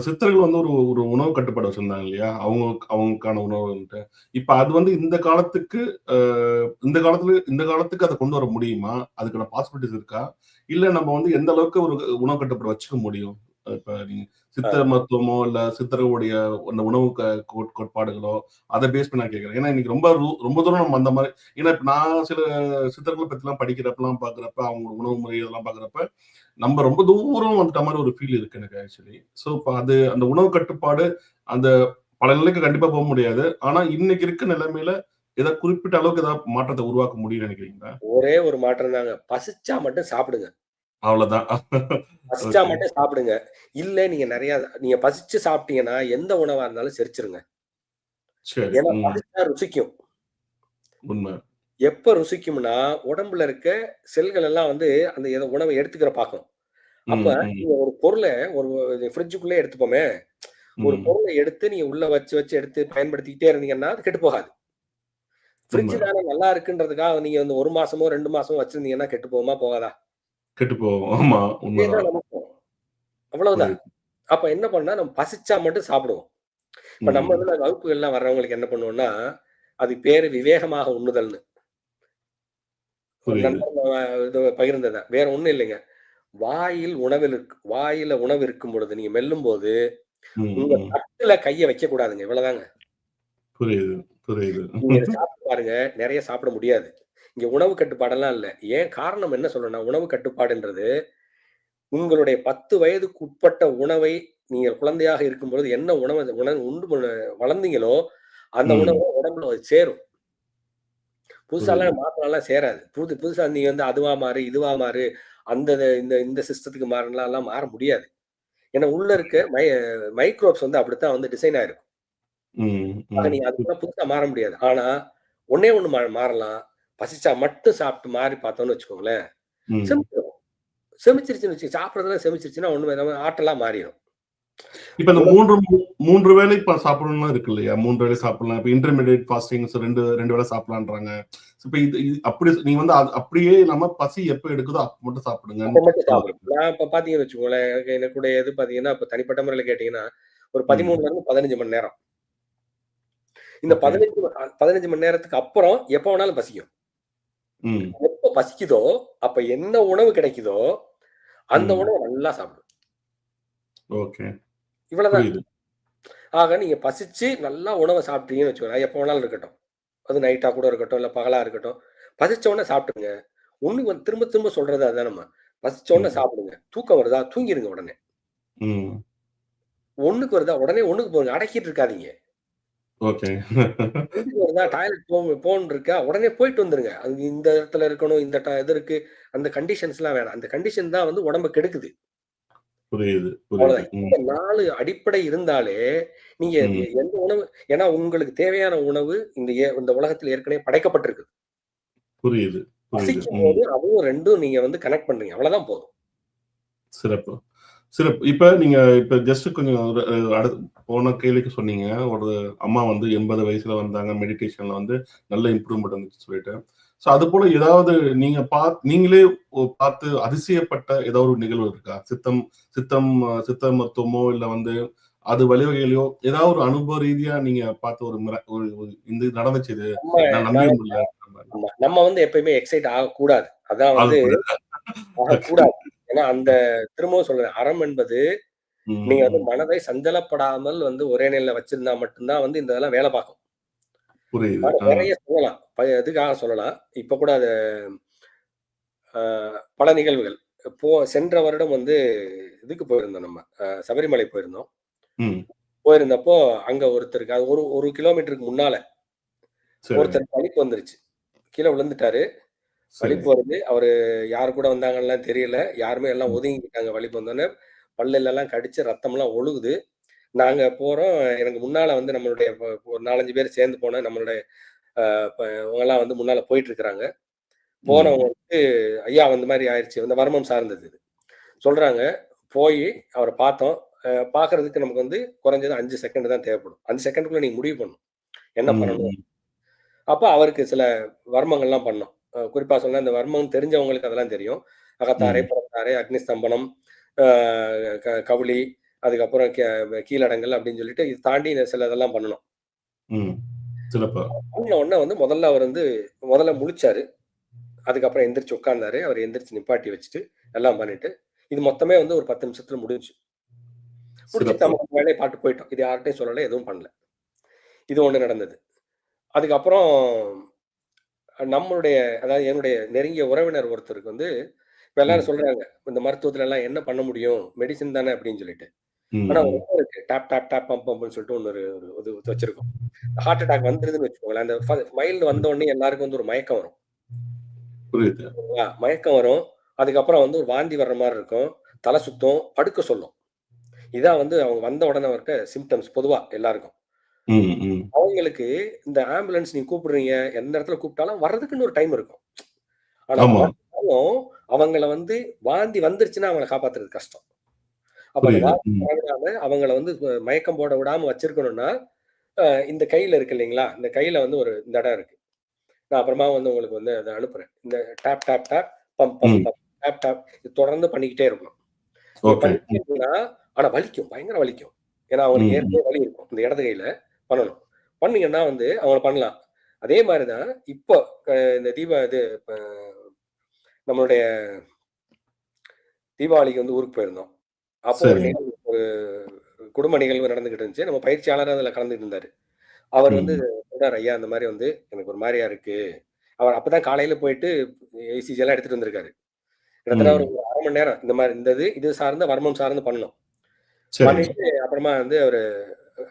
சித்தர்கள் வந்து ஒரு ஒரு உணவு கட்டுப்பாடு வச்சிருந்தாங்க இல்லையா? அவங்க அவங்களுக்கான உணவுன்ட்டு இப்ப அது வந்து இந்த காலத்துக்கு இந்த காலத்துல இந்த காலத்துக்கு அதை கொண்டு வர முடியுமா? அதுக்கான பாசிபிலிட்டிஸ் இருக்கா? இல்ல நம்ம வந்து எந்த அளவுக்கு ஒரு உணவு கட்டுப்பாடு வச்சுக்க முடியும்? இப்ப நீங்க சித்தர் மருத்துவமோ இல்ல சித்தர்களுடைய அந்த உணவு கோட்பாடுகளோ அதை பேஸ் பண்ணி நான் கேட்கறேன். ஏன்னா இன்னைக்கு ரொம்ப ரொம்ப தூரம் நம்ம அந்த மாதிரி ஏன்னா இப்ப நான் சில சித்தர்களை பத்தி எல்லாம் படிக்கிறப்பெல்லாம் பாக்குறப்ப அவங்க உணவு முறை இதெல்லாம் பாக்குறப்ப நம்ம ரொம்ப தூரம் வந்துட்ட மாதிரி ஒரு ஃபீல் இருக்கு எனக்கு ஆக்சுவலி ஸோ இப்போ அது அந்த உணவு கட்டுப்பாடு அந்த பல நிலைக்கு கண்டிப்பா போக முடியாது. ஆனா இன்னைக்கு இருக்க நிலைமையில ஏதாவது குறிப்பிட்ட அளவுக்கு ஏதாவது மாற்றத்தை உருவாக்க முடியும்னு நினைக்கிறீங்களா? ஒரே ஒரு மாற்றம் தாங்க. பசிச்சா மட்டும் சாப்பிடுங்க. அவ்வளவுதான். பசிச்சா. மட்டும் சாப்பிடுங்க. இல்ல நீங்க நிறைய நீங்க பசிச்சு சாப்பிட்டீங்கன்னா எந்த உணவா இருந்தாலும் செரிச்சிருங்க. சரி. ஏன்னா பசிச்சா ருசிக்கும். உண்மை. எப்ப ருசிக்கும்னா உடம்புல இருக்க செல்கள் எல்லாம் வந்து அந்த எத உணவை எடுத்துக்கிற பாக்கும் அப்ப நீங்க ஒரு பொருளை ஒரு ஃப்ரிட்ஜுக்குள்ளே எடுத்துப்போமே. ஒரு பொருளை எடுத்து நீங்க உள்ள வச்சு வச்சு எடுத்து பயன்படுத்திக்கிட்டே இருந்தீங்கன்னா அது கெட்டு போகாது. ஃப்ரிட்ஜ். தானே நல்லா இருக்குன்றதுக்காக நீங்க வந்து ஒரு மாசமோ ரெண்டு மாசமோ வச்சிருந்தீங்கன்னா கெட்டு போகுமா போகாதா? கெட்டு போவோம் ஆமா அவ்வளவுதான். அப்ப என்ன பண்ணா நம்ம பசிச்சா மட்டும் சாப்பிடுவோம். இப்ப நம்ம இதுல வகுப்புகள்லாம் வர்றவங்களுக்கு என்ன பண்ணுவோம்னா அது பேரு விவேகமாக உண்ணுதல்னு. இது பகிர்ந்ததா வேற ஒண்ணும் இல்லைங்க. வாயில் உணவில் இருக்கு வாயில உணவு இருக்கும் பொழுது நீங்க மெல்லும் போது உங்க. தட்டுல கைய வைக்க கூடாதுங்க இவ்வளவுதாங்க. புரியுது புரியுது. பாருங்க. நிறைய சாப்பிட முடியாது. இங்க உணவு கட்டுப்பாடெல்லாம் இல்ல. ஏன் காரணம் என்ன சொல்லணும்னா உணவு கட்டுப்பாடுன்றது உங்களுடைய பத்து வயதுக்கு உட்பட்ட உணவை நீங்க குழந்தையாக இருக்கும் பொழுது என்ன உணவு உணவு உண்டு வளர்ந்தீங்களோ அந்த. உணவு உடம்புல சேரும். புதுசாலாம் மாத்திரம்லாம் சேராது. புது புதுசா நீங்க வந்து அதுவா மாறு இதுவா மாறு அந்த இந்த இந்த சிஸ்டத்துக்கு மாறலாம் எல்லாம் மாற முடியாது. ஏன்னா உள்ள இருக்க மை. மைக்ரோப்ஸ் வந்து அப்படித்தான் வந்து டிசைன் ஆயிருக்கும். நீங்க அதுக்குள்ள புதுசா மாற முடியாது. ஆனா ஒண்ணே ஒண்ணு மாறலாம். பசிச்சா மட்டும் சாப்பிட்டு மாறி பார்த்தோம்னு வச்சுக்கோங்களேன். செமிச்சிடும் செமிச்சிருச்சுன்னு வச்சு சாப்பிடறதுல செமிச்சிருச்சுன்னா ஒண்ணு நம்ம ஆட்டலா மாறிடும் இப்ப இந்த மூன்று மூன்று வேளை இப்ப சாப்பிடணும்னு இருக்கு இல்லையா? மூன்று வேளை சாப்பிடலாம். இப்ப இன்டர்மீடியட் ஃபாஸ்டிங்ஸ் ரெண்டு ரெண்டு வேளை சாப்பிடலான்றாங்க. இப்ப இது அப்படி நீங்க வந்து அப்படியே இல்லாம பசி எப்ப எடுக்குதோ அப்ப மட்டும் சாப்பிடுங்க. நான் இப்ப பாத்தீங்கன்னு வச்சுக்கோங்களேன். எனக்கு இது பாத்தீங்கன்னா இப்ப தனிப்பட்ட முறையில கேட்டீங்கன்னா ஒரு பதிமூணுல இருந்து பதினஞ்சு மணி நேரம். இந்த. பதினஞ்சு பதினஞ்சு மணி நேரத்துக்கு அப்புறம் எப்ப வேணாலும் பசிக்கும். எப்ப பசிக்குதோ அப்ப என்ன உணவு கிடைக்குதோ அந்த. உணவு நல்லா சாப்பிடும் ஓகே. இவ்வளவுதான். ஆக நீங்க பசிச்சு நல்லா உணவை சாப்பிட்டீங்கன்னு வச்சுக்கோங்க. எப்போ வேணாலும் இருக்கட்டும். அது நைட்டா கூட இருக்கட்டும் இல்ல பகலா இருக்கட்டும். பசிச்ச உடனே சாப்பிடுங்க. ஒண்ணு வந்து திரும்ப திரும்ப சொல்றது அதுதான் நம்ம. பசிச்ச உடனே. சாப்பிடுங்க. தூக்கம் வருதா? தூங்கிருங்க உடனே. ஒண்ணுக்கு வருதா? உடனே ஒண்ணுக்கு போங்க. அடக்கிட்டு இருக்காதீங்க. ஓகே. டாய்லெட் போன் இருக்கா உடனே போயிட்டு வந்துருங்க. அது இந்த இடத்துல இருக்கணும் இந்த ட- இது இருக்கு. அந்த கண்டிஷன்ஸ் எல்லாம் வேணாம். அந்த கண்டிஷன் தான் வந்து உடம்ப கெடுக்குது. புரியுது நாலு அடிப்படை இருந்தாலே நீங்க. எந்த உணவு ஏன்னா உங்களுக்கு தேவையான உணவு இந்த இந்த உலகத்தில் ஏற்கனவே படைக்கப்பட்டிருக்கு புரியுது பசிக்கும் போது அதுவும் ரெண்டும் நீங்க வந்து கனெக்ட் பண்றீங்க. அவ்வளவுதான் போதும். சிறப்பு. சிறப்பு. இப்ப நீங்க இப்ப ஜஸ்ட் கொஞ்சம் அடுத்து போன கேள்விக்கு சொன்னீங்க. ஒரு அம்மா வந்து எண்பது வயசுல வந்தாங்க. மெடிடேஷன்ல வந்து நல்ல இம்ப்ரூவ்மெண்ட் வந்துச்சு சொல்லிட்டு. ஸோ அது போல ஏதாவது நீங்க பா நீங்களே பார்த்து அதிசயப்பட்ட ஏதாவது ஒரு நிகழ்வு இருக்கா? சித்தம் சித்தம் சித்த மருத்துவமோ இல்ல வந்து அது வழிவகையிலையோ ஏதாவது ஒரு அனுபவ ரீதியா நீங்க பார்த்த ஒரு இந்த நடந்துச்சு இது நம்ம வந்து எப்பயுமே எக்ஸைட் ஆகக்கூடாது. அதான் வந்து ஆகக்கூடாது. ஏன்னா அந்த திரும்பவும் சொல்றேன் அறம் என்பது நீங்க வந்து. மனதை சஞ்சலப்படாமல் வந்து ஒரே நிலையில வச்சிருந்தா மட்டும்தான் வந்து இந்த இதெல்லாம் வேலை பார்க்கும். நிறைய சொல்லலாம். இதுக்காக சொல்லலாம்? இப்ப கூட அது பல நிகழ்வுகள். போ சென்ற வருடம் வந்து இதுக்கு போயிருந்தோம் நம்ம. சபரிமலை போயிருந்தோம். போயிருந்தப்போ அங்க ஒருத்தருக்கு அது ஒரு ஒரு கிலோமீட்டருக்கு முன்னால ஒருத்தர் வலிப்பு வந்துருச்சு. கீழே விழுந்துட்டாரு. வலிப்பு வருது. அவரு யாரு கூட வந்தாங்கலாம் தெரியல. யாருமே எல்லாம் ஒதுங்கிக்கிட்டாங்க வலிப்பு வந்தோடனே பல்லுல எல்லாம் கடிச்சு ரத்தம்லாம் ஒழுகுது. நாங்க போறோம். எனக்கு முன்னால வந்து நம்மளுடைய ஒரு நாலஞ்சு பேர் சேர்ந்து போன நம்மளுடைய இவங்கெல்லாம் வந்து முன்னால போயிட்டு இருக்கிறாங்க போனவங்க வந்து ஐயா அந்த மாதிரி ஆயிடுச்சு இந்த வர்மம் சார்ந்தது இது. சொல்றாங்க. போய் அவரை பார்த்தோம். அஹ், பார்க்கறதுக்கு நமக்கு வந்து குறைஞ்சது அஞ்சு செகண்ட் தான் தேவைப்படும். அஞ்சு செகண்டுக்குள்ள நீங்க முடிவு பண்ணணும். என்ன பண்ணணும்? அப்ப அவருக்கு சில வர்மங்கள்லாம் பண்ணோம். குறிப்பா சொன்னா இந்த வர்மம் தெரிஞ்சவங்களுக்கு அதெல்லாம் தெரியும் அகத்தாரை புறத்தாரை அக்னி ஸ்தம்பனம் ஆஹ் க- கவுளி அதுக்கப்புறம் கீ கீழடங்கல் அப்படின்னு சொல்லிட்டு இது தாண்டி சில இதெல்லாம் பண்ணணும். பண்ண உடனே வந்து முதல்ல அவர் வந்து முதல்ல முழிச்சாரு. அதுக்கப்புறம் எந்திரிச்சு உட்கார்ந்தாரு. அவர் எந்திரிச்சு நிப்பாட்டி வச்சுட்டு, எல்லாம் பண்ணிட்டு, இது மொத்தமே வந்து ஒரு 10 நிமிஷத்துல முடிஞ்சுச்சு. முடிச்சுட்டு. நம்ம வேலைய பார்த்துட்டு போயிட்டோம். இது யார்ட்டயும் சொல்லல, எதுவும் பண்ணல. இது ஒண்ணு நடந்தது. அதுக்கப்புறம் நம்மளுடைய அதாவது என்னுடைய நெருங்கிய உறவினர் ஒருத்தருக்கு வந்து இப்ப எல்லாரும். சொல்றாங்க, இந்த மருத்துவத்துல எல்லாம் என்ன பண்ண முடியும்? மெடிசின் தானே அப்படின்னு சொல்லிட்டு. ஆனா இருக்கு. டேப் டேப் டேப் பம்ப் பம்ப்ன்னு சொல்லிட்டு ஒண்ணு ஒரு இது வச்சிருக்கோம். ஹார்ட் அட்டாக் வந்துருதுன்னு வச்சுக்கோங்களேன். அந்த மைல்டு வந்த உடனே எல்லாருக்கும் வந்து ஒரு மயக்கம் வரும். மயக்கம் வரும். அதுக்கப்புறம் வந்து ஒரு வாந்தி வர்ற மாரி இருக்கும். தலை சுத்தும். படுக்க சொல்லும். இதான் வந்து அவங்க வந்த உடனே அவர்ட்ட சிம்ப்டம்ஸ் பொதுவா எல்லாருக்கும். அவங்களுக்கு இந்த ஆம்புலன்ஸ் நீங்க கூப்பிடுறீங்க, எந்த இடத்துல கூப்பிட்டாலும் வர்றதுக்குன்னு ஒரு டைம் இருக்கும். ஆனா அவங்கள வந்து வாந்தி வந்துருச்சுன்னா அவங்கள காப்பாத்துறது கஷ்டம். அப்ப அவங்கள வந்து மயக்கம் போட விடாம வச்சிருக்கணும்னா, இந்த கையில இருக்கு இல்லைங்களா? இந்த கையில வந்து ஒரு இந்த இடம் இருக்கு. நான் அப்புறமா வந்து உங்களுக்கு வந்து அத அனுப்புறேன். இந்த tap tap tap pump pump tap tap இது தொடர்ந்து பண்ணிக்கிட்டே இருக்கணும். ஆனா வலிக்கும். பயங்கர வலிக்கும். ஏன்னா ம். ஏற்கனவே வலி இருக்கும். இந்த இடது கையில பண்ணணும். பண்ணீங்கன்னா வந்து அவங்கள பண்ணலாம். அதே மாரி தான் இப்போ இந்த தீபா இது நம்மளுடைய தீபாவளிக்கு வந்து ஊருக்கு போயிருந்தோம். அப்போ ஒரு குடும்ப நிகழ்வு நடந்துகிட்டு இருந்துச்சு. நம்ம பயிற்சியாளர் அதுல கலந்துட்டு இருந்தாரு. அவர் வந்து. சொல்றாரு, "ஐயா இந்த மாரி வந்து எனக்கு ஒரு மாரியா இருக்கு." அவர் அப்பதான் காலையில போயிட்டு இசிஜி எல்லாம் எடுத்துட்டு வந்திருக்காரு. கிட்டத்தட்ட ஒரு. 1/2 மணி நேரம் இந்த மாரி இந்த இது, இது சார்ந்த வர்மம் சார்ந்து பண்ணணும். சரி. பண்ணிட்டு அப்புறமா வந்து அவரு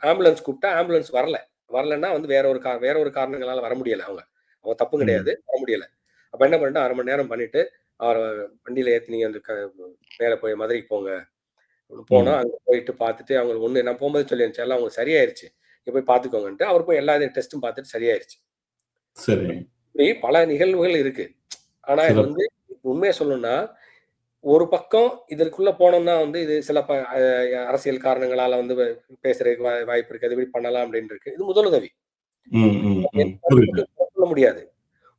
ஆம்புலன்ஸ் கூப்பிட்டா ஆம்புலன்ஸ் வரல. வரலன்னா வந்து வேற ஒரு கா வேற ஒரு காரணங்களால வர முடியல அவங்க. அவங்க தப்பு. கிடையாது. வர முடியல. அப்ப என்ன பண்ணிட்டோம் 1/2 மணி நேரம் பண்ணிட்டு, அவர வண்டியில ஏத்தி நீங்க அந்த க மேல போய் மதுரைக்கு போங்க. போனோம். ம். அங்க போயிட்டு பார்த்துட்டு அவங்களுக்கு ஒண்ணு நான் போம்போது சொல்லி அனுப்பிச்சேன். எல்லாம் அவங்களுக்கு சரியாயிருச்சு. நீங்க போய் பார்த்துக்கோங்கன்ட்டு. அவர் போய் எல்லா டெஸ்டும் பார்த்துட்டு சரியாயிருச்சு. சரி. இப்படி பல நிகழ்வுகள் இருக்கு. ஆனா இது. வந்து உண்மைய சொல்லணும்னா, ஒரு பக்கம் இதற்குள்ள போனோம்னா வந்து இது சில ப அரசியல் காரணங்களால வந்து பேசுறதுக்கு வாய்ப்பு இருக்கு. அது இப்படி பண்ணலாம் அப்படின்னு இருக்கு. இது முதலுதவி. சொல்ல முடியாது.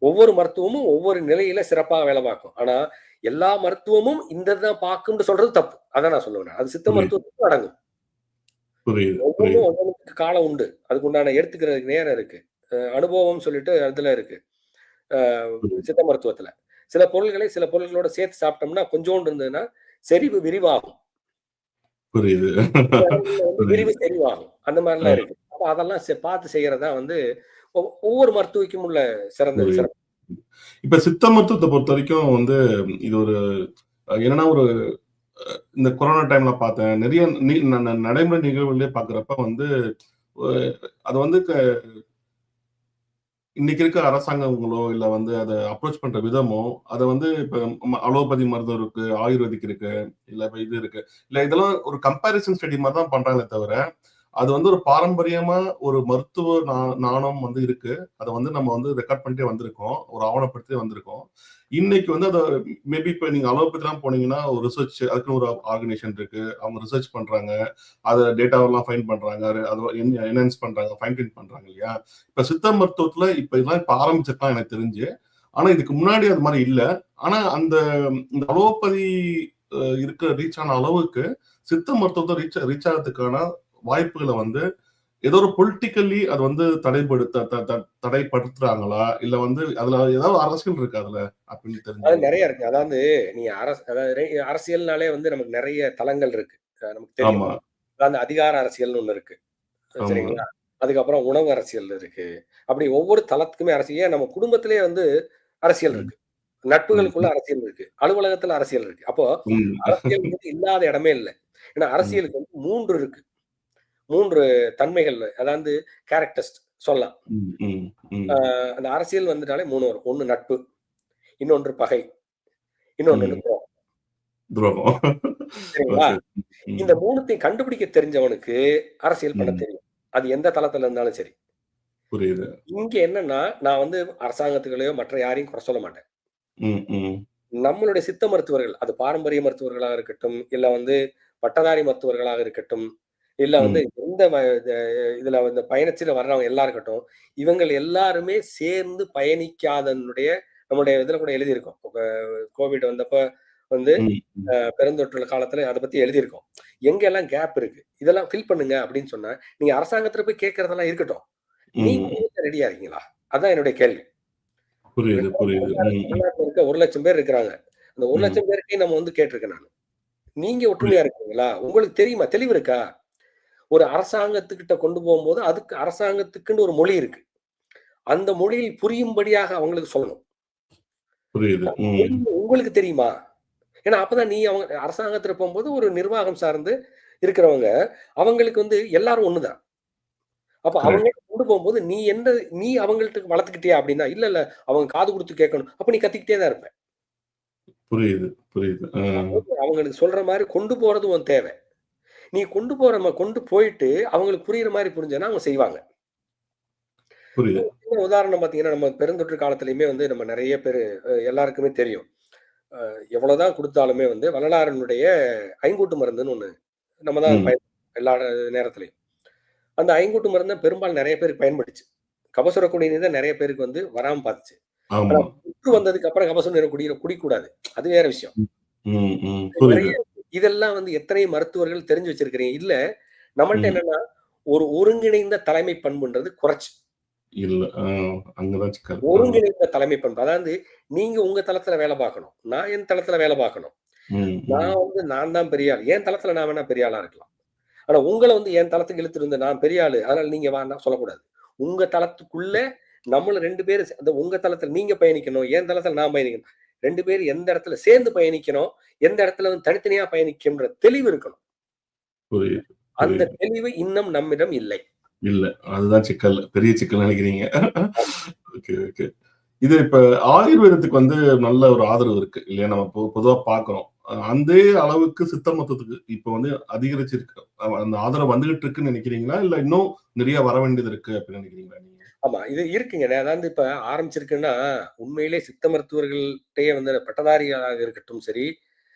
ஒவ்வொரு மருத்துவமும் ஒவ்வொரு நிலையில சிறப்பா வேலை பார்க்கும். ஆனா எல்லா மருத்துவமும் இந்த தான் பார்க்கும்னு சொல்றது தப்பு. அதான் நான் சொல்ல வரேன். அது சித்த. மருத்துவத்துக்கும் அடங்கும். ஒவ்வொன்னுக்கு காலம் உண்டு. அதுக்கு உண்டான எடுத்துக்கிறதுக்கு நேரம் இருக்கு. அனுபவம் சொல்லிட்டு அதுல இருக்கு. சித்த மருத்துவத்துல. சில பொருள்களை சில பொருள்களோட சேர்த்து சாப்பிட்டோம்னா கொஞ்சோண்டு இருந்ததுன்னா, செறிவு விரிவாகும். புரியுது. விரிவு செறிவாகும். அந்த ஆ. மாரிலாம் இருக்கு. அப்ப அதெல்லாம் பார்த்து செய்யறது வந்து ஒவ்வொரு மருத்துவக்கும் உள்ள சிறந்த. இப்ப சித்த மருத்துவத்த பொறுத்தவரைக்கும் வந்து இது ஒரு என்னன்னா ஒரு இந்த கொரோனா டைம்ல பார்த்தேன். நெறைய நடைமுறை நிகழ்வுகளே பார்க்கிறப்ப வந்து அது வந்து இன்னைக்கு இருக்க அரசாங்கங்களோ, இல்ல வந்து அதை அப்ரோச் பண்ற விதமோ, அதை வந்து இப்ப அலோபதி மருத்துவம் இருக்கு, ஆயுர்வேதிக் இருக்கு, இல்ல இப்ப இது இருக்கு. இல்ல இதெல்லாம் ஒரு கம்பேரிசன் ஸ்டடி மாதிரி தான் பண்றாங்களே தவிர, அது வந்து ஒரு பாரம்பரியமா ஒரு மருத்துவ நா நாணம் வந்து இருக்கு. அதை வந்து நம்ம வந்து ரெக்கார்ட் பண்ணிட்டே வந்திருக்கோம். ஒரு ஆவணப்படுத்தியே வந்திருக்கோம். இன்னைக்கு வந்து அதை மேபி இப்போ நீங்க அலோபதிலாம் போனீங்கன்னா, ஒரு ரிசர்ச் அதுக்குன்னு ஒரு ஆர்கனைசேஷன் இருக்கு. அவங்க ரிசர்ச் பண்றாங்க. அதை டேட்டாவெல்லாம் ஃபைண்ட் பண்றாங்க. அது என்ஹான்ஸ் பண்றாங்க. ஃபைன் டியூன் பண்றாங்க இல்லையா? இப்ப சித்த மருத்துவத்துல இப்ப இதெல்லாம் இப்ப ஆரம்பிச்சிருக்கலாம் எனக்கு தெரிஞ்சு. ஆனா இதுக்கு முன்னாடி அது மாதிரி இல்லை ஆனா அந்த இந்த அலோபதி இருக்கிற ரீச் ஆன அளவுக்கு சித்த மருத்துவத்தை ரீச் ரீச் ஆகிறதுக்கான வாய்ப்புகள வந்து ஏதோ ஒரு பொலிட்டிக்கல்லி அது வந்து தடைப்படுத்த தடைப்படுத்துறாங்களா? இல்ல வந்து அதுல ஏதாவது அரசியல் இருக்கா அதுல? அப்படின்னு அது தெரிஞ்சுக்கணும். நெறைய இருக்கு. அதாவது நீங்க அரசு அதாவது அரசியல்னாலே வந்து நமக்கு நெறைய தளங்கள் இருக்கு. நமக்கு தெரியும். அதாவது அதிகார அரசியல்னு ஒண்ணு இருக்கு. சரிங்களா? அதுக்கப்புறம் உணவு அரசியல் இருக்கு. அப்படி ஒவ்வொரு தளத்துக்குமே அரசியல் ஏன் நம்ம குடும்பத்திலேயே வந்து அரசியல். இருக்கு. நட்புகளுக்குள்ள அரசியல் இருக்கு. அலுவலகத்துல அரசியல் இருக்கு. அப்போ ம். அரசியல்ங்கிறது இல்லாத இடமே இல்ல. ஏன்னா. அரசியலுக்கு வந்து 3 இருக்கு. 3 தன்மைகள் அதாவது கேரக்டரிஸ்ட் சொல்லலாம். அந்த அரசியல் வந்துட்டாலே 3 வரும். ஒண்ணு நட்பு, இன்னொன்று பகை, இன்னொன்னு. துரோகம். சரிங்களா? இந்த 3த்தையும் கண்டுபிடிக்க தெரிஞ்சவனுக்கு அரசியல் பண்ண. தெரியும். அது எந்த தளத்துல இருந்தாலும் சரி. புரியுது. இங்க என்னன்னா, நான் வந்து அரசாங்கத்துகளையோ மற்ற யாரையும் குறை சொல்ல மாட்டேன். நம்மளுடைய சித்த மருத்துவர்கள், அது பாரம்பரிய மருத்துவர்களாக இருக்கட்டும், இல்ல வந்து பட்டதாரி மருத்துவர்களாக இருக்கட்டும், இல்ல வந்து. எந்த இதுல வந்து பயணத்துல வர்றவங்க எல்லாரும் இருக்கட்டும், இவங்கள் எல்லாருமே சேர்ந்து பயணிக்காதனுடைய நம்முடைய இதுல கூட எழுதியிருக்கோம். கோவிட் வந்தப்ப வந்து பெருந்தொற்று காலத்துல அத பத்தி எழுதியிருக்கோம். எங்கெல்லாம் கேப் இருக்கு. இதெல்லாம் ஃபில் பண்ணுங்க அப்படின்னு சொன்னா, நீங்க அரசாங்கத்துல போய் கேட்கிறதெல்லாம் இருக்கட்டும். நீங்க ரெடியா இருக்கீங்களா? அதான் என்னுடைய கேள்வி. புரியுது, புரியுது. தமிழ்நாடு ம், ம். தமிழ்நாட்டுல இருக்க 1,00,000 பேர் இருக்கிறாங்க. அந்த ம். 1,00,000 பேருக்கையும் நம்ம வந்து கேட்டிருக்கேன் நானு. நீங்க. ஒற்றுமையா இருக்கீங்களா? உங்களுக்கு தெரியுமா? தெளிவு இருக்கா? ஒரு அரசாங்கத்துக்கிட்ட கொண்டு போகும்போது, அதுக்கு அரசாங்கத்துக்குன்னு ஒரு மொழி இருக்கு. அந்த மொழியில் புரியும்படியாக அவங்களுக்கு சொல்லணும். உங்களுக்கு தெரியுமா? ஏன்னா அப்பதான் நீ அவங்க அரசாங்கத்துல போம்போது ஒரு நிர்வாகம் சார்ந்து இருக்கிறவங்க, அவங்களுக்கு வந்து எல்லாரும் ஒண்ணுதான். அப்ப. அவங்க கொண்டு போகும்போது நீ எந்த நீ அவங்கள்ட்ட வளர்த்துக்கிட்டியா அப்படின்னா, இல்ல, இல்ல அவங்க காது குடுத்து கேட்கணும். அப்ப நீ கத்திக்கிட்டே தான் இருப்ப. புரியுது, புரியுது. அவங்களுக்கு சொல்ற மாரி கொண்டு போறது உன் தேவை. நீ கொண்டு போற கொண்டு போயிட்டு அவங்களுக்கு புரியிற மாரி புரிஞ்சேன்னா அவங்க செய்வாங்க. உதாரணம் பார்த்தீங்கன்னா, நம்ம பெருந்தொற்று காலத்திலயுமே வந்து நம்ம நெறைய பேரு எல்லாருக்குமே தெரியும். அ எவ்வளோதான் குடுத்தாலுமே வந்து வள்ளலாரினுடைய ஐங்கூட்டு மருந்துன்னு ஒண்ணு நம்ம தான் எல்லா நேரத்திலயும். அந்த ஐங்கூட்டு மருந்த பெரும்பாலும் நெறைய பேருக்கு பயன்பட்டுச்சு. கபசுர குடிநீர் தான் நெறைய பேருக்கு வந்து வராம பார்த்துச்சு. தொற்று வந்ததுக்கு அப்புறம் கபசுர நீரை குடிக்கிற குடிக்கக்கூடாது. அது வேற விஷயம். நெறைய. இதெல்லாம் வந்து எத்தனை மருத்துவர்கள் தெரிஞ்சு வச்சிருக்கிறீங்க. இல்ல நம்மள்ட்ட. என்னன்னா, ஒரு ஒருங்கிணைந்த தலைமை பண்புன்றது குறைச்சு. ஒருங்கிணைந்த தலைமை பண்பு. அதாவது நீங்க உங்க தளத்துல வேலை பார்க்கணும். நான் என் தளத்துல வேலை பார்க்கணும். நான். வந்து நான் தான் பெரிய ஆள். என் தளத்துல நான் வேணா பெரிய ஆளா இருக்கலாம். ஆனா உங்கள வந்து என் தளத்துக்கு இழுத்துட்டு வந்து நான் பெரிய ஆளு. அதனால நீங்க வான்னா சொல்லக்கூடாது. உங்க தளத்துக்குள்ள நம்மள 2 பேரு சே அந்த உங்க தளத்துல நீங்க பயணிக்கணும். என் தளத்துல நான் பயணிக்கணும். 2 பேரும் எந்த இடத்துல சேர்ந்து பயணிக்கணும். எந்த இடத்துல வந்து தனித்தனியா பயணிக்கும்ன்ற தெளிவு இருக்கணும். அந்த. தெளிவு இன்னும் நம்மிடம் இல்லை. இல்ல. அதுதான் சிக்கல். பெரிய சிக்கல்னு நெனைக்கிறீங்க. Okay, okay. இது இப்ப ஆயுர்வேதத்துக்கு வந்து நல்ல ஒரு ஆதரவு இருக்கு. இல்லையா? நம்ம பொதுவா பார்க்கிறோம். அ அதே அளவுக்கு சித்த மருத்துவத்துக்கு இப்ப வந்து அதிகரிச்சிருக்கு. அந்த ஆதரவு வந்துகிட்டு இருக்குன்னு நெனைக்கிறீங்களா? இல்ல இன்னும் நிறைய வர வேண்டியது இருக்கு அப்படின்னு நெனைக்கிறீங்களா நீங்க? ஆமா. இது இருக்குங்க. அதாவது இப்ப ஆரம்பிச்சிருக்குன்னா, உண்மையிலே சித்த மருத்துவர்கள்ட்டயே வந்து பட்டதாரிகளாக இருக்கட்டும் சரி,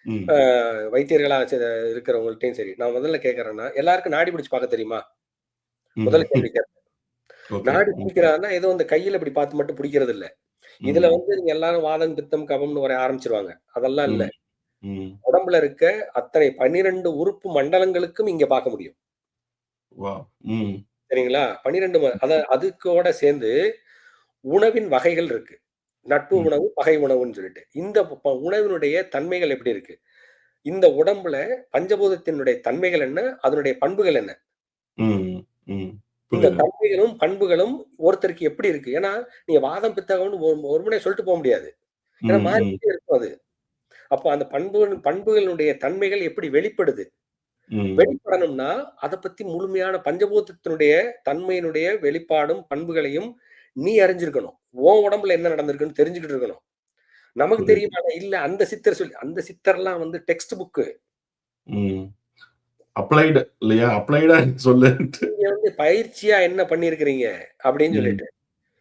ம். அ வைத்தியர்களா ச இருக்கிறவங்கள்ட்டயும் சரி, நான் முதல்ல கேட்கிறேன்னா, எல்லாருக்கும் நாடி பிடிச்சு பார்க்க தெரியுமா? ம். முதல் கேள்வி. நாடி ம். பிடிக்கிறான்னா, ஏதோ இந்த கையில இப்படி பார்த்து மட்டும் பிடிக்கிறது இல்ல. இதுல. வந்து நீங்க எல்லாரும் வாதம், பித்தம், கபம்னு வர ஆரம்பிச்சுருவாங்க. அதெல்லாம் இல்ல. உடம்புல இருக்க அத்தனை 12 உறுப்பு மண்டலங்களுக்கும் இங்க பார்க்க முடியும். சரிங்களா? 12 ம அத அதுக்கோட சேர்ந்து உணவின் வகைகள் இருக்கு. நட்பு. உணவு, பகை உணவுன்னு சொல்லிட்டு. இந்த உணவினுடைய தன்மைகள் எப்படி இருக்கு? இந்த உடம்புல பஞ்சபூதத்தினுடைய தன்மைகள் என்ன? அதனுடைய பண்புகள் என்ன? இந்த. தன்மைகளும், பண்புகளும் ஒருத்தருக்கு எப்படி இருக்கு? ஏன்னா, நீங்க வாதம், பித்தகம்னு ஒரு முறை சொல்லிட்டு போ முடியாது. ஏன்னா. மாறிக்கிட்டே இருக்கும் அது. அப்ப அந்த பண்புகள் பண்புகளுடைய தன்மைகள் எப்படி வெளிப்படுது? வெளிப்படணும்னா, அத பத்தி முழுமையான பஞ்சபூதத்தினுடைய தன்மையினுடைய வெளிப்பாடும், பண்புகளையும் நீ அறிஞ்சிருக்கணும். உன் உடம்புல என்ன நடந்திருக்குன்னு தெரிஞ்சுகிட்டு இருக்கணும். நமக்கு. தெரியுமானா, இல்ல அந்த சித்தர் சொல்லி அந்த சித்தர்லாம் வந்து டெக்ஸ்ட் புக்கு. அப்ளைடு இல்லையா? அப்ளைடா சொல்லுன்ட்டு. நீங்க வந்து பயிற்சியா என்ன பண்ணியிருக்கிறீங்க? அப்படின்னு. சொல்லிட்டு.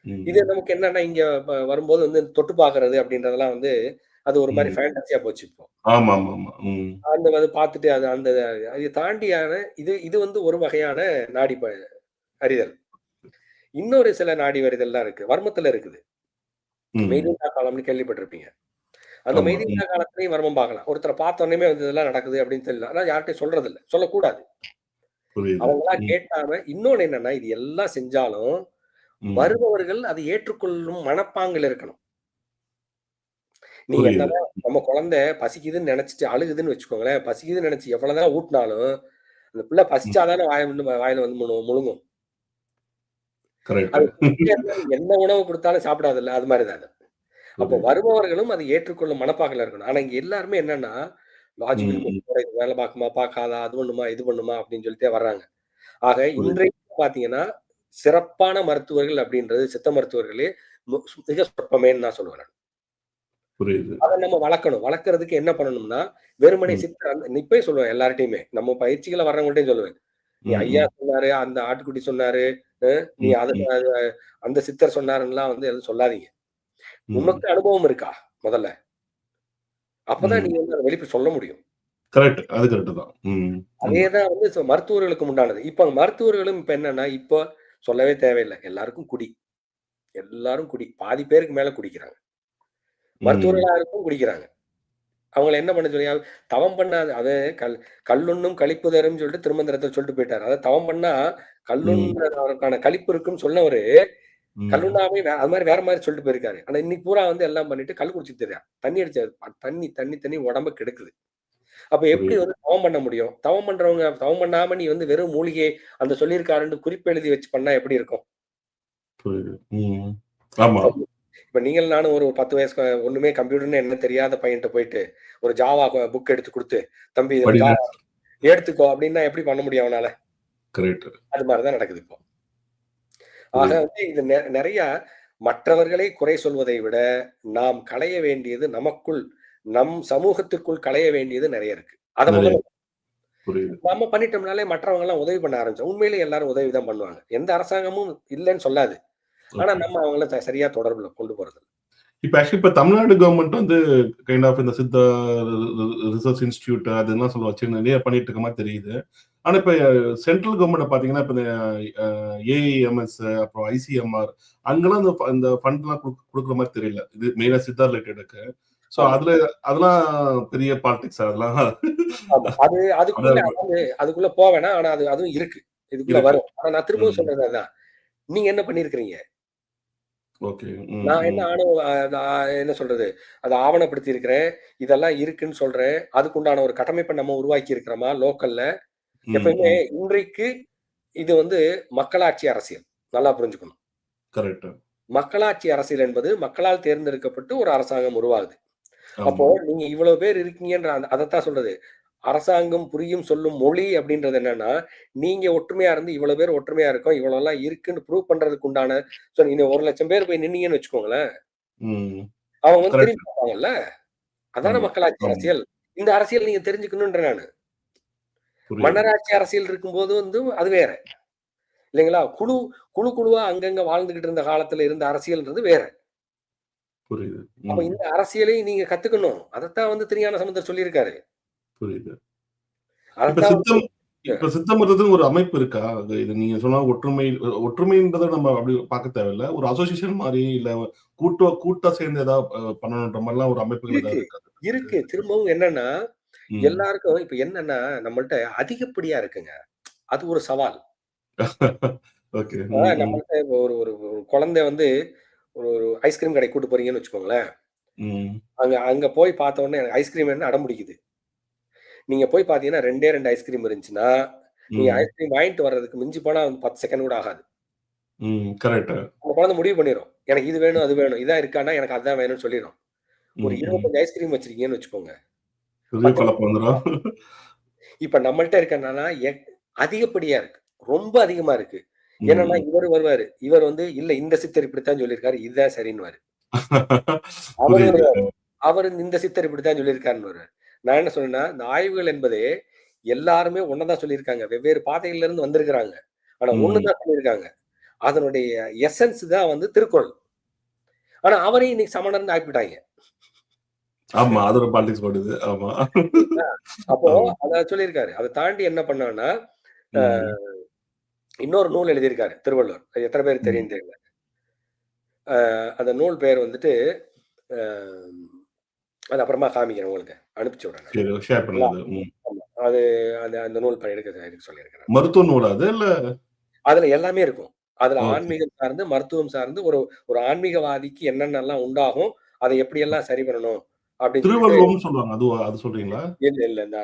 இது நமக்கு என்னன்னா, இங்க வரும்போது வந்து தொட்டு பார்க்கறது அப்படின்றதெல்லாம் வந்து, அது ஒரு மாரி ம். ஃபேண்டஸியா போச்சு இப்போ. ஆமாமாமா. ம். அந்த அது பார்த்துட்டு அது அந்த இத தாண்டியான இது இது வந்து ஒரு வகையான நாடி அறிதல். இன்னொரு சில நாடி அறிதல்லாம் இருக்கு. வர்மத்துல இருக்குது. ம். மெய்தீண்டா காலம்னு கேள்விப்பட்டிருப்பீங்க. அந்த ஆமா. மெய்தீண்டா ம். காலத்திலயும் வர்மம் பார்க்கலாம். ஒருத்தர பார்த்த உடனேயுமே வந்து இதெல்லாம் நடக்குது அப்படின்னு தெரியல. ஆனா யார்ட்டயும் சொல்றதில்ல. சொல்லக்கூடாது. புரியுது. அவங்களா ம். கேட்டாம இன்னொன்னு என்னன்னா, இது எல்லாம் செஞ்சாலும். வருபவர்கள் அதை ஏற்றுக்கொள்ளும் மனப்பாங்கில் இருக்கணும். நீங்க நம்ம குழந்தை பசிக்குதுன்னு நெனச்சுட்டு அழுகுதுன்னு வச்சுக்கோங்களேன். பசிக்குதுன்னு நெனச்சு எவ்வளவுதான் ஊட்டுனாலும், அந்த பிள்ளை ம். பசிச்சா தானே வாய வாயில வந்து முழு முழுங்கும். என்ன உணவு குடுத்தாலும். அது மாரி தான் அது. அப்போ புரியுது. வருபவர்களும் அதை ஏற்றுக்கொள்ளும் மனப்பாங்கில இருக்கணும். ஆனா இங்க எல்லாருமே என்னன்னா, லாஜிக்கல். இது வேலை பார்க்குமா, பார்க்காதா, அது பண்ணுமா, இது பண்ணுமா அப்படின்னு சொல்லிட்டே வர்றாங்க. ஆக. இன்றைக்கு பார்த்தீங்கன்னா, சிறப்பான மருத்துவர்கள் அப்படின்றது சித்த மருத்துவர்களே மிக சொற்பமேன்னு நான் சொல்லுவேன். புரியுது. அத நம்ம வளர்க்கணும். வளர்க்கறதுக்கு என்ன பண்ணணும்னா, வெறுமனே. சித்தர் அந்த இப்பயே சொல்லுவேன் எல்லார்ட்டயுமே. நம்ம பயிற்சிகள வர்றவங்கள்ட்டயும் சொல்லுவேன். நீ. ஐயா. சொன்னாரு, அந்த ஆட்டுக்குட்டி சொன்னாரு, நீ. அத அந்த சித்தர் சொன்னாருன்னுலாம் வந்து எதுவும் சொல்லாதீங்க. உமக்கு அனுபவம் இருக்கா? முதல்ல. அப்பதான். நீங்க வந்து அத வெளிப்ப சொல்ல முடியும். கரெக்ட். அது கரெக்ட் தான். ம். அதே உண்ம. தான் வந்து ச மருத்துவர்களுக்கும் உண்டானது. இப்ப மருத்துவர்களும் இப்ப என்னன்னா, இப்போ சொல்லவே தேவையில்ல. எல்லாருக்கும் குடி. எல்லாரும் குடி. பாதி பேருக்கு மேல குடிக்கிறாங்க. மருத்துவர்களா குடிக்கிறாங்க. அவங்கள என்ன பண்ண சொல்லி தவம் பண்ணாது அது கல் கல்லுண்ணும் கழிப்பு தரும்னு சொல்லிட்டு திருமந்திரத்தை சொல்லிட்டு போயிட்டாரு. அதாவது தவம் பண்ணா கல்லுண்ணவருக்கான கழிப்பு இருக்குன்னு சொன்னவரு ம். கல்லுண்ணாமே வே- அது மாதிரி வேற மாதிரி சொல்லிட்டு போயிருக்காரு. ஆனா இன்னைக்கு பூரா வந்து எல்லாம் பண்ணிட்டு கல் குடிச்சிட்டு தெரியா தண்ணி அடிச்சாரு. தண்ணி தண்ணி தண்ணி உடம்ப கெடுக்குது. அப்ப எப்படி வந்து தவம் பண்ண முடியும்? தவம் பண்றவங்க தவம் பண்ணாம நீ வந்து வெறும் மூலிகை அந்த சொல்லியிருக்காருன்னு குறிப்பு எழுதி வச்சு பண்ணா எப்படி இருக்கும்? இப்ப நீங்கள் நானும் ஒரு பத்து வயசு ஒண்ணுமே கம்ப்யூட்டர்னு என்ன தெரியாத பையன்ட்ட போயிட்டு ஒரு ஜாவா புக் எடுத்து கொடுத்து தம்பி எடுத்துக்கோ அப்படின்னா எப்படி பண்ண முடியும் அவனால? அது மாதிரிதான் நடக்குது இப்போ. ஆக வந்து இது நிறைய மற்றவர்களை குறை சொல்வதை விட நாம் களைய வேண்டியது நமக்குள் நம் சமூகத்துக்குள் களைய வேண்டியது நிறைய இருக்கு. அதை நம்ம பண்ணிட்டோம்னாலே மற்றவங்க எல்லாம் உதவி பண்ண ஆரம்பிச்சோம் உண்மையிலே எல்லாரும் உதவி தான் பண்ணுவாங்க. எந்த அரசாங்கமும் இல்லைன்னு சொல்லாது. ஆனா நம்ம அவங்கள சரியா தொடர்புல கொண்டு போறது. இப்ப ஆக்சுவலி இப்ப தமிழ்நாடு கவர்மெண்ட் வந்து கைண்ட் ஆஃப் இந்த சித்தா ரிசர்ச் இன்ஸ்டியூட் அதெல்லாம் சொல்ல வச்சு நிறைய பண்ணிட்டு இருக்க மாதிரி தெரியுது. ஆனா இப்ப சென்ட்ரல் கவர்மெண்ட் பாத்தீங்கன்னா இப்ப இந்த ஏஎம்எஸ் அப்புறம் ஐசிஎம்ஆர் அங்கெல்லாம் இந்த இந்த ஃபண்ட் எல்லாம் குடுக்க- கொடுக்குற மாதிரி தெரியல. இது மெயினா சித்தா ரிலேட்டடுக்கு சோ அதுல அதெல்லாம் பெரிய பாலிடிக்ஸ் அதெல்லாம். அது அதுக்குள்ள அதுக்குள்ள போவேனா ஆனா அது அதுவும் இருக்கு. இதுக்குள்ள. வரும். ஆனா நான் திரும்பவும். சொல்றது அதான். நீங்க என்ன பண்ணிருக்கிறீங்க? நான் என்ன ஆணவ என்ன சொல்றது? அதை ஆவணப்படுத்தி இருக்கிறேன் இதெல்லாம் இருக்குன்னு சொல்றேன். அதுக்குண்டான ஒரு கட்டமைப்பை நம்ம உருவாக்கி இருக்கிறோமா லோக்கல்ல எப்பயுமே இன்றைக்கு இது வந்து மக்களாட்சி அரசியல். நல்லா புரிஞ்சுக்கணும். கரெக்ட் மக்களாட்சி அரசியல் என்பது மக்களால் தேர்ந்தெடுக்கப்பட்டு ஒரு அரசாங்கம் உருவாகுது. அப்போ நீங்க இவ்வளவு பேர் இருக்கீங்கன்ற அதைத்தான் சொல்றது. அரசாங்கம் புரியும் சொல்லும் மொழி அப்படின்றது என்னன்னா நீங்க ஒற்றுமையா இருந்து இவ்வளவு பேர் ஒற்றுமையா இருக்கோம் இவ்வளவு எல்லாம் இருக்குன்னு ப்ரூவ் பண்றதுக்கு உண்டான நீங்க ஒரு லட்சம் பேர் போய் நின்னீங்கன்னு வச்சுக்கோங்களேன். அவங்க வந்து. திரும்பி பார்ப்பாங்கல்ல அதான மக்களாட்சி. அரசியல். இந்த அரசியல் நீங்க தெரிஞ்சுக்கணும்ன்ற நானு. மன்னராட்சி அரசியல் இருக்கும்போது வந்து அது வேற. இல்லைங்களா? குழு குழு குழுவா அங்கங்க வாழ்ந்துகிட்டு இருந்த காலத்துல இருந்த அரசியல்ன்றது வேற. புரியுது. அப்ப இந்த அரசியலை நீங்க கத்துக்கணும். அதைத்தான் வந்து திருஞான சமுந்தர் சொல்லியிருக்காரு. புரியுது. இப்ப சித்தம் இப்ப சித்த மருத்துவத்துக்கு ஒரு அமைப்பு இருக்கா? இது நீங்க சொன்னா ஒற்றுமை ஒற்றுமைன்றதை நம்ம அப்படி பார்க்க தேவையில்ல. ஒரு அசோசியேஷன் மாதிரி இல்ல கூட்ட கூட்டா சேர்ந்து ஏதாவது பண்ணணுன்ற மாதிரிலாம் ஒரு ஏதாவது இருக்கா? இருக்கு. திரும்பவும் என்னன்னா. எல்லாருக்கும் இப்ப என்னன்னா நம்மள்ட்ட அதிகப்படியா இருக்குங்க. அது ஒரு சவால். நம்மள்ட்ட ஒரு ஒரு குழந்தை வந்து ஒரு ஒரு ஐஸ்கிரீம் கடை கூட்டு போறீங்கன்னு வச்சுக்கோங்களேன். அங்க அங்க போய் பார்த்த உடனே எனக்கு ஐஸ்கிரீம் என்ன அடம் பிடிக்குது. நீங்க போய் பாத்தீங்கன்னா ரெண்டே ரெண்டு ஐஸ்கிரீம் இருந்துச்சுன்னா நீங்க ஐஸ்கிரீம் வாங்கிட்டு வர்றதுக்கு மிஞ்சி போனா பத்து செகண்ட் கூட ஆகாது. குழந்தை முடிவு பண்ணிடும் எனக்கு இது வேணும் அது வேணும் இதான் இருக்கான்னா எனக்கு அதான் வேணும்னு சொல்லிடும் ஒரு இருபத்தஞ்சு ஐஸ்கிரீம் வச்சிருக்கீங்கன்னு வச்சுக்கோங்க. இப்ப நம்மள்ட்ட இருக்கனால அதிகப்படியா இருக்கு. ரொம்ப அதிகமா இருக்கு. என்னன்னா இவர் வருவாரு. இவர் வந்து இல்ல இந்த சித்தர் இப்படித்தான் சொல்லியிருக்காரு இதுதான் சரின்னு அவர் அவர் இந்த சித்தர் இப்படித்தான் சொல்லியிருக்காருன்னு வருவாரு. நான் என்ன சொல்றேன்னா இந்த ஆய்வுகள் என்பதே எல்லாருமே ஒன்னதான் சொல்லியிருக்காங்க. வெவ்வேறு பாதைகள்ல இருந்து வந்திருக்கிறாங்க. ஆனா. ஒண்ணுதான் சொல்லியிருக்காங்க. அதனுடைய எசன்ஸ் தான் வந்து திருக்குறள். ஆனா அவரையும் இன்னைக்கு சமணர்னு ஆக்கிவிட்டாங்க. ஆமா அது ஒரு பாலிடிக்ஸ் போடுது. ஆமா. அப்போ. அத சொல்லியிருக்காரு. அதை தாண்டி என்ன பண்ணான்னா. இன்னொரு நூல் எழுதியிருக்காரு திருவள்ளுவர். அது எத்தனை பேர் தெரியும் தெரியல. அந்த நூல் பேர் வந்துட்டு அது அப்புறமா காமிக்கிறேன் உங்களுக்கு. அனுப்பிச்சு விடுறேன் ஷேர் பண்ணுங்க. அது அந்த அந்த நூல் எடுக்க சொல்லியிருக்கிறேன் மருத்துவ நூல் அது இல்ல? அதுல எல்லாமே இருக்கும். அதுல. ஆன்மீகம் சார்ந்து மருத்துவம் சார்ந்து ஒரு ஒரு ஆன்மீகவாதிக்கு என்னென்னலாம் உண்டாகும் அதை எப்படி எல்லாம் சரி பண்ணணும் அப்படின்னு சொல்லிட்டு- திருவள்ளுவம்னு சொல்லுவாங்க. அது அது சொல்றீங்களா? இல்ல இல்ல இந்த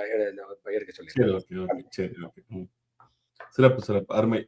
எடுக்க ம். சிறப்பு சிறப்பு. அருமை.